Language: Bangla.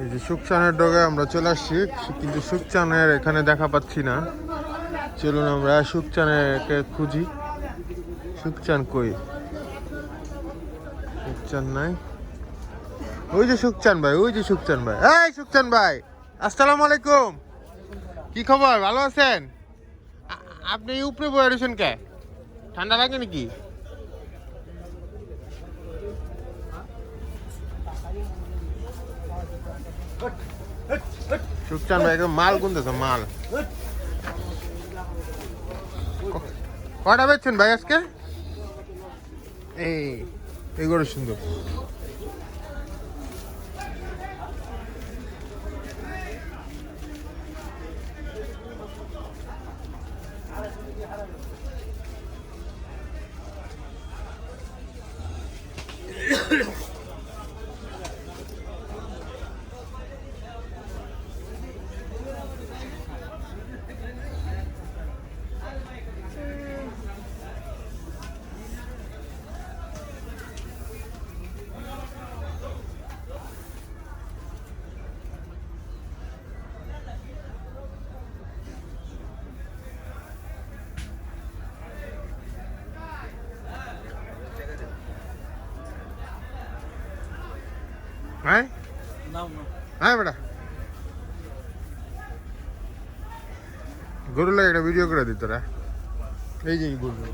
এই যে সুকচানের ডগে আমরা চলে আসছি, কিন্তু সুকচানের এখানে দেখা পাচ্ছি না। চলুন আমরা সুকচানেরকে খুঁজি। সুকচান কই? সুকচান নাই? ওই যে সুকচান ভাই, ওই যে সুকচান ভাই। এই সুকচান ভাই, আসসালামু আলাইকুম। কি খবর, ভালো আছেন? আপনি উপরে বয়ে রয়েছেন কে? ঠান্ডা লাগে নাকি? সুকচান ভাই একদম মাল গুনতেছে মাল ক- কটা বেচছেন ভাই আজকে এই এগুলো সুন্দর হ্যাঁ ಹಾಂ? ಹಾಂ ಬೇಡ. ಗುರುಲ್ಲ ವೀಡಿಯೋಗಳು ಅದಿತ್ತರ ಹೇಗೆ ಗುರು